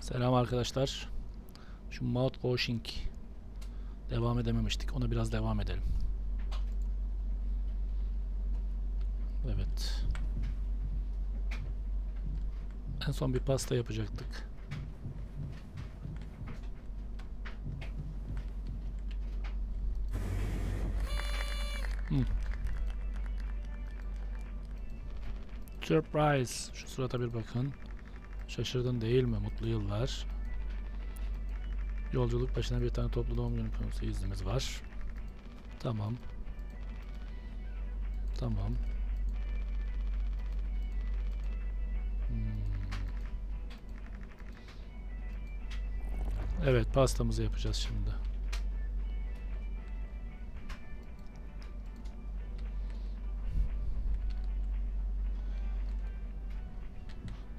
Selam arkadaşlar. Şu Mouth Washing devam edememiştik. Ona biraz devam edelim. Evet. En son bir pasta yapacaktık. Hmm. Surprise. Şu surata bir bakın. Şaşırdın değil mi? Mutlu yıllar. Yolculuk başına bir tane toplu doğum günü konusu iznimiz var. Tamam. Tamam. Hmm. Evet pastamızı yapacağız şimdi.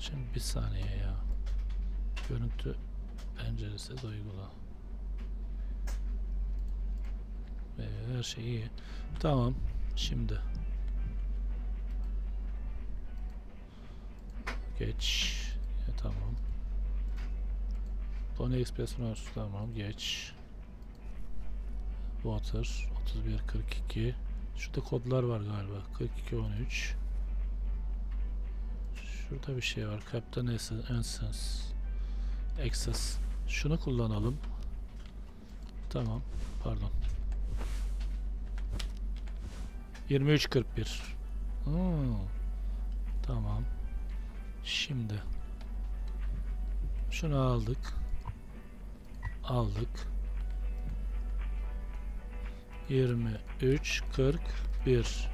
Şimdi bir saniye ya. Görüntü penceresi uygula. Ve her şey iyi. Tamam. Şimdi. Geç. Ya, tamam. Pony Express var. Tamam geç. Water 31 42. Şurada kodlar var galiba. 42 13. Şurada bir şey var. Captain Essence. Access. Şunu kullanalım. Tamam. Pardon. 2341. Hmm. Tamam. Şimdi. Şunu aldık. Aldık. 23 41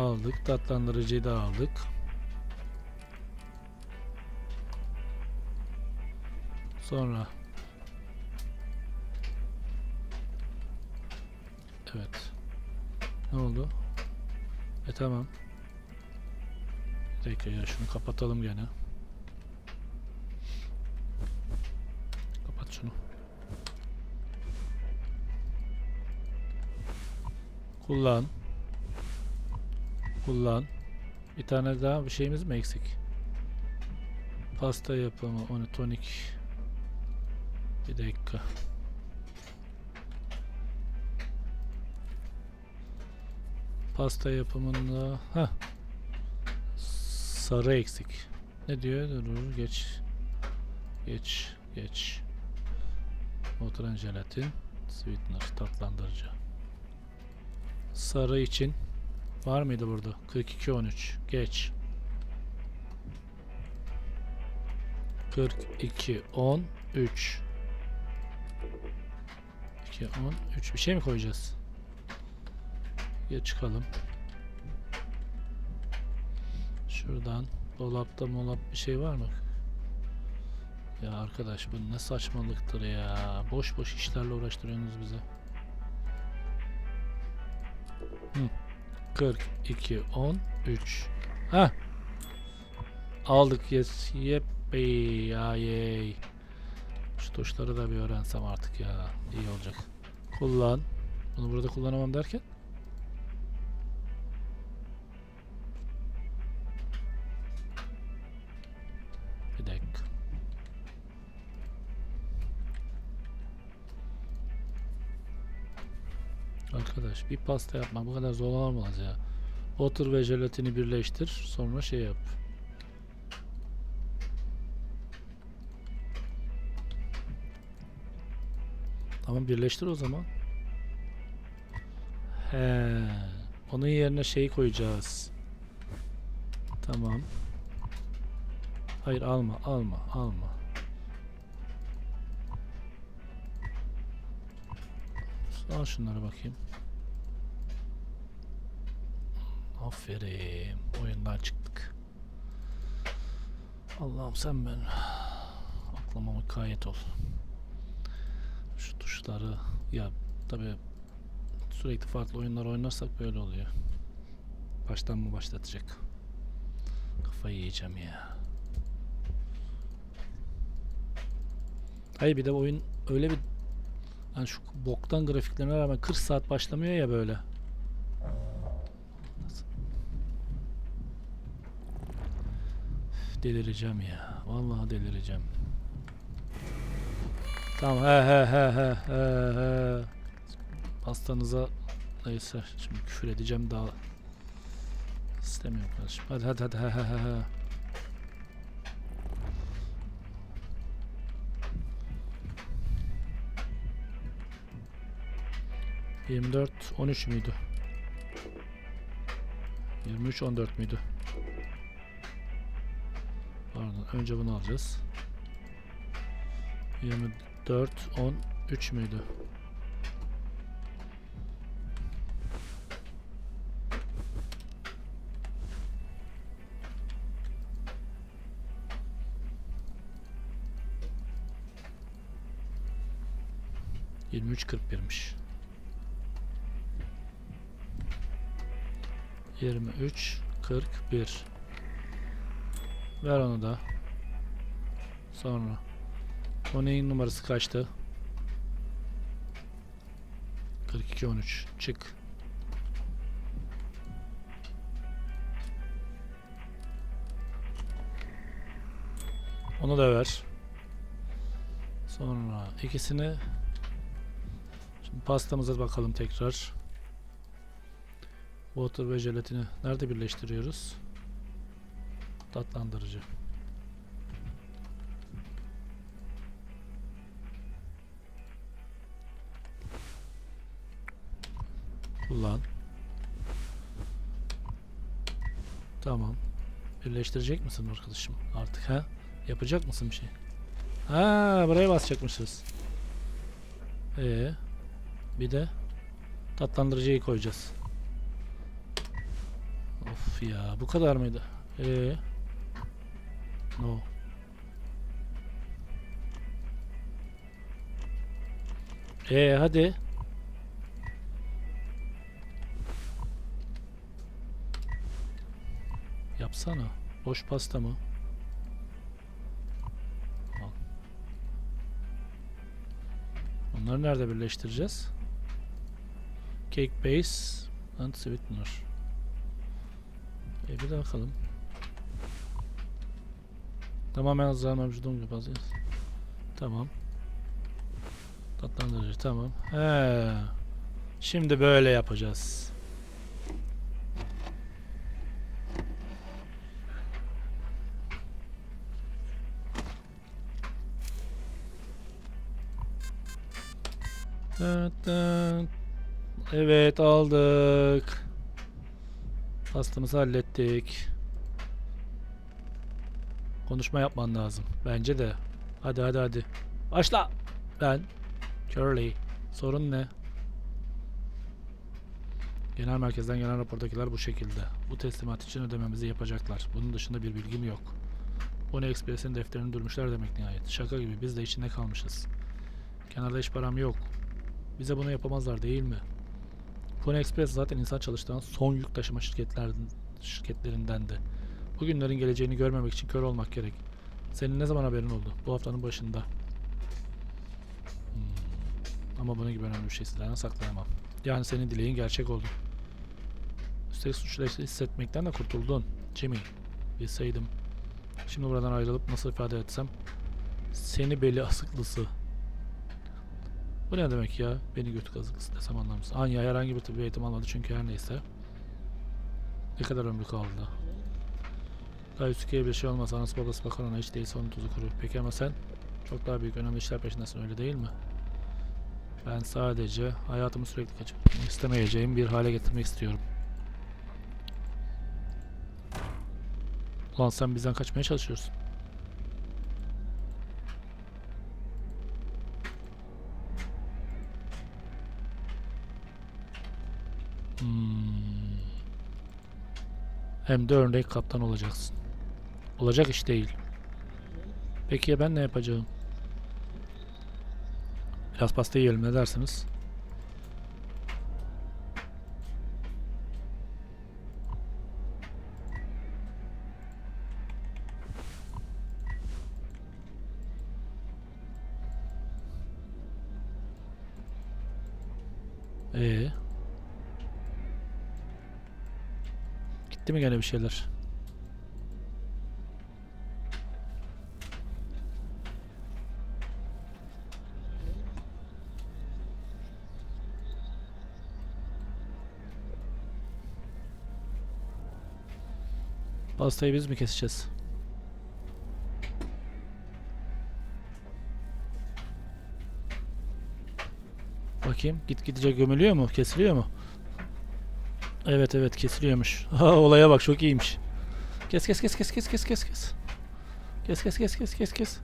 aldık. Tatlandırıcıyı da aldık. Sonra Evet. Ne oldu? E tamam. Bir ya şunu kapatalım gene. Kapat şunu. Kullan. Kullan. Bir tane daha bir şeyimiz mi eksik? Pasta yapımı, onu tonik. Bir dakika. Pasta yapımında ha sarı eksik. Ne diyor? Dur, dur geç. Geç, geç. Oturan jelatin, sweetener, tatlandırıcı. Sarı için var mıydı burada? 42 13. Geç. 42 13. 2 10 3 bir şey mi koyacağız? Ya çıkalım. Şuradan dolapta molap bir şey var mı? Ya arkadaş bu ne saçmalıktır ya. Boş boş işlerle uğraştırıyorsunuz bize. Hı. 42 13. Ha. Aldık yes. Yeppi ya yey. Şu tuşları da bir öğrensem artık ya. İyi olacak. Kullan. Bunu burada kullanamam derken? Arkadaş bir pasta yapmak bu kadar zor olmaz ya. Otur ve jelatini birleştir. Sonra şey yap. Tamam birleştir o zaman. He. Onun yerine şey koyacağız. Tamam. Hayır alma alma alma. Al şunlara bakayım. Aferin. Oyundan çıktık. Allah'ım sen ben. Aklıma mukayyet ol. Şu tuşları ya tabi sürekli farklı oyunlar oynarsak böyle oluyor. Baştan mı başlatacak? Kafayı yiyeceğim ya. Hayır bir de oyun öyle bir hani şu boktan grafiklerine rağmen 40 saat başlamıyor ya böyle. delireceğim ya. Vallahi delireceğim. Tamam he he he he he he. Pastanıza neyse şimdi küfür edeceğim daha istemiyorum kardeşim. Hadi hadi hadi he he he he. Yirmi dört, on üç müydü? Yirmi üç, on dört müydü? Pardon, önce bunu alacağız. 24, 13 müydü? Yirmi üç kırk birmiş. Yirmi üç kırk bir. Ver onu da. Sonra. O neyin numarası kaçtı? 42 13. Çık. Onu da ver. Sonra ikisini Şimdi pastamıza bakalım tekrar. Water ve jelatini nerede birleştiriyoruz? Tatlandırıcı. Kullan. Tamam. Birleştirecek misin arkadaşım artık ha? Yapacak mısın bir şey? Ha, buraya basacakmışız. Ee, bir de tatlandırıcıyı koyacağız. Of ya, bu kadar mıydı? Ee, no. Ee, hadi. Yapsana. Boş pasta mı? Onları nerede birleştireceğiz? Cake base and sweetener. E bir bakalım. Tamamen hazırlanmamış dom gibi hazırız. Tamam. Tatlandırıcı tamam. He. Şimdi böyle yapacağız. Evet aldık. Pastamızı hallettik. Konuşma yapman lazım. Bence de. Hadi hadi hadi. Başla. Ben. Curly. Sorun ne? Genel merkezden gelen rapordakiler bu şekilde. Bu teslimat için ödememizi yapacaklar. Bunun dışında bir bilgim yok. Pony Express'in defterini durmuşlar demek nihayet. Şaka gibi biz de içinde kalmışız. Kenarda hiç param yok. Bize bunu yapamazlar değil mi? Pony Express zaten insan çalıştıran son yük taşıma şirketlerindendi. Bugünlerin geleceğini görmemek için kör olmak gerek. Senin ne zaman haberin oldu? Bu haftanın başında. Hmm. Ama bunun gibi önemli bir şey sizlerden saklayamam. Yani senin dileğin gerçek oldu. Üstelik suçlu hissetmekten de kurtuldun. Jimmy. Bilseydim. Şimdi buradan ayrılıp nasıl ifade etsem. Seni beli asıklısı. Bu ne demek ya? Beni götü kazıklısı desem anlamsız. Anya herhangi bir tıbbi eğitim almadı çünkü her neyse. Ne kadar ömrü kaldı? Daha Yusuke'ye bir şey olmaz. Anası babası bakar ona hiç değilse onun tuzu kuru. Peki ama sen çok daha büyük önemli işler peşindesin öyle değil mi? Ben sadece hayatımı sürekli kaçıp istemeyeceğim bir hale getirmek istiyorum. Ulan sen bizden kaçmaya çalışıyorsun. Hmm. Hem de örnek kaptan olacaksın. Olacak iş değil. Peki ya ben ne yapacağım? Biraz pasta yiyelim ne dersiniz? mi gene bir şeyler? Pastayı biz mi keseceğiz? Bakayım git gitgide gömülüyor mu? Kesiliyor mu? Evet evet kesiliyormuş. Olaya bak çok iyiymiş. Kes kes kes kes kes kes kes kes. Kes kes kes kes kes kes.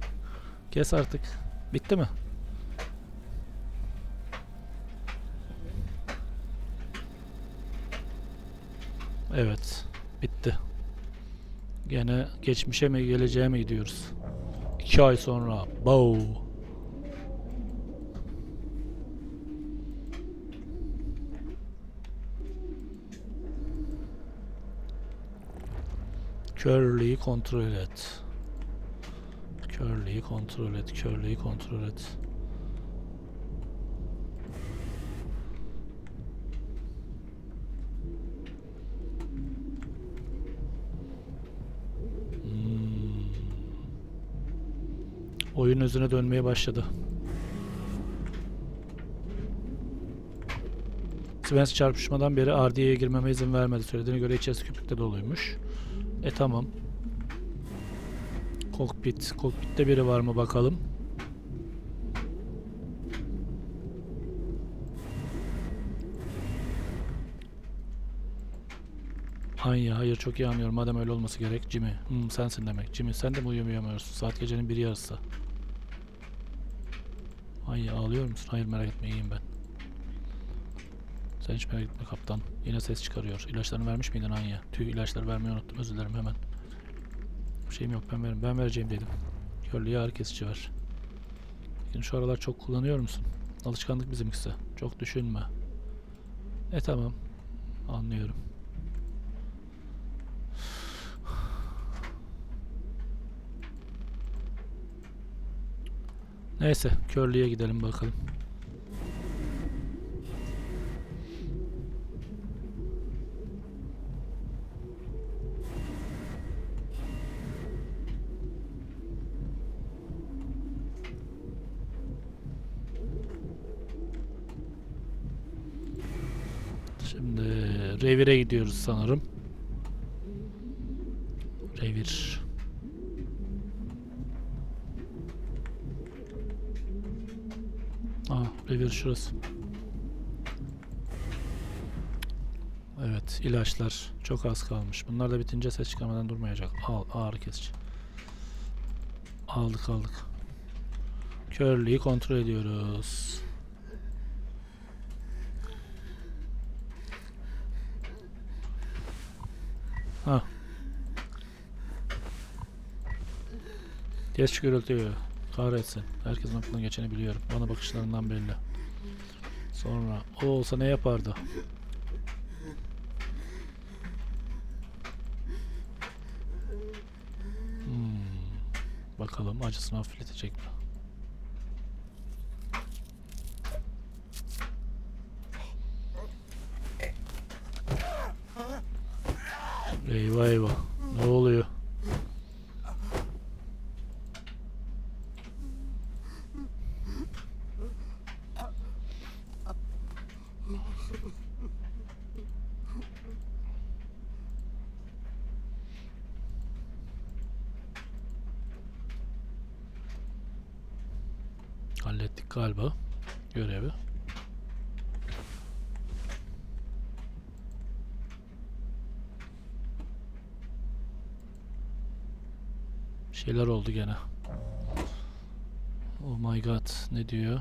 kes artık. Bitti mi? Evet. Bitti. Gene geçmişe mi geleceğe mi gidiyoruz? İki ay sonra. Bow. Curly'yi kontrol et. Curly'yi kontrol et. Curly'yi kontrol et. Hmm. Oyun özüne dönmeye başladı. Svens çarpışmadan beri RDA'ya girmeme izin vermedi. Söylediğine göre içerisi köpükle doluymuş. E tamam. Kokpit. Kokpitte biri var mı bakalım. Anya hayır çok iyi anlıyorum. Madem öyle olması gerek. Jimmy. Hmm, sensin demek. Jimmy sen de mi uyuyamıyorsun? Saat gecenin biri yarısı. Anya ağlıyor musun? Hayır merak etme iyiyim ben. Sen hiç merak etme kaptan. Yine ses çıkarıyor. İlaçlarını vermiş miydin Anya? Tüh ilaçları vermeyi unuttum. Özür dilerim hemen. Bir şeyim yok ben veririm. Ben vereceğim dedim. Körlüğe ağrı kesici ver. Peki şu aralar çok kullanıyor musun? Alışkanlık bizimkisi. Çok düşünme. E tamam. Anlıyorum. Neyse, körlüğe gidelim bakalım. Şimdi revire gidiyoruz sanırım. Revir. Aa, revir şurası. Evet, ilaçlar çok az kalmış. Bunlar da bitince ses çıkarmadan durmayacak. Al, ağrı kesici. Aldık aldık. Körlüğü kontrol ediyoruz. Ha. Geç gürültüyü. Kahretsin. Herkesin aklına geçeni biliyorum. Bana bakışlarından belli. Sonra o olsa ne yapardı? Hmm. Bakalım acısını hafifletecek mi? Eyvah eyvah. Ne oluyor? Hallettik galiba görevi. Bir şeyler oldu gene. Oh my god ne diyor?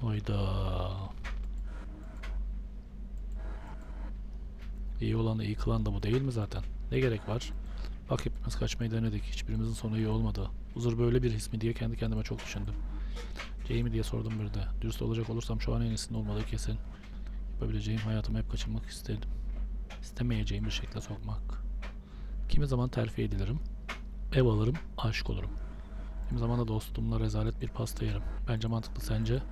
Hayda. İyi olan da iyi kılan da bu değil mi zaten? Ne gerek var? Bak hepimiz kaçmayı denedik. Hiçbirimizin sonu iyi olmadı. Huzur böyle bir his mi diye kendi kendime çok düşündüm. Jamie diye sordum bir de. Dürüst olacak olursam şu an en iyisinin olmadığı kesin. Yapabileceğim hayatımı hep kaçırmak istedim. İstemeyeceğim bir şekilde sokmak. Kimi zaman terfi edilirim. Ev alırım, aşık olurum. Kimi zaman da dostumla rezalet bir pasta yerim. Bence mantıklı sence?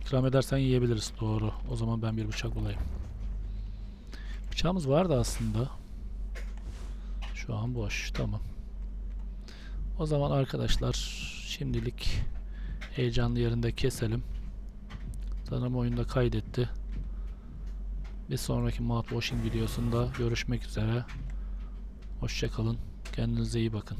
İkram edersen yiyebiliriz. Doğru. O zaman ben bir bıçak bulayım. Bıçağımız vardı aslında. Şu an boş. Tamam. O zaman arkadaşlar şimdilik heyecanlı yerinde keselim. Sanırım oyunda kaydetti. Bir sonraki mouthwashing videosunda görüşmek üzere. Hoşçakalın. Kendinize iyi bakın.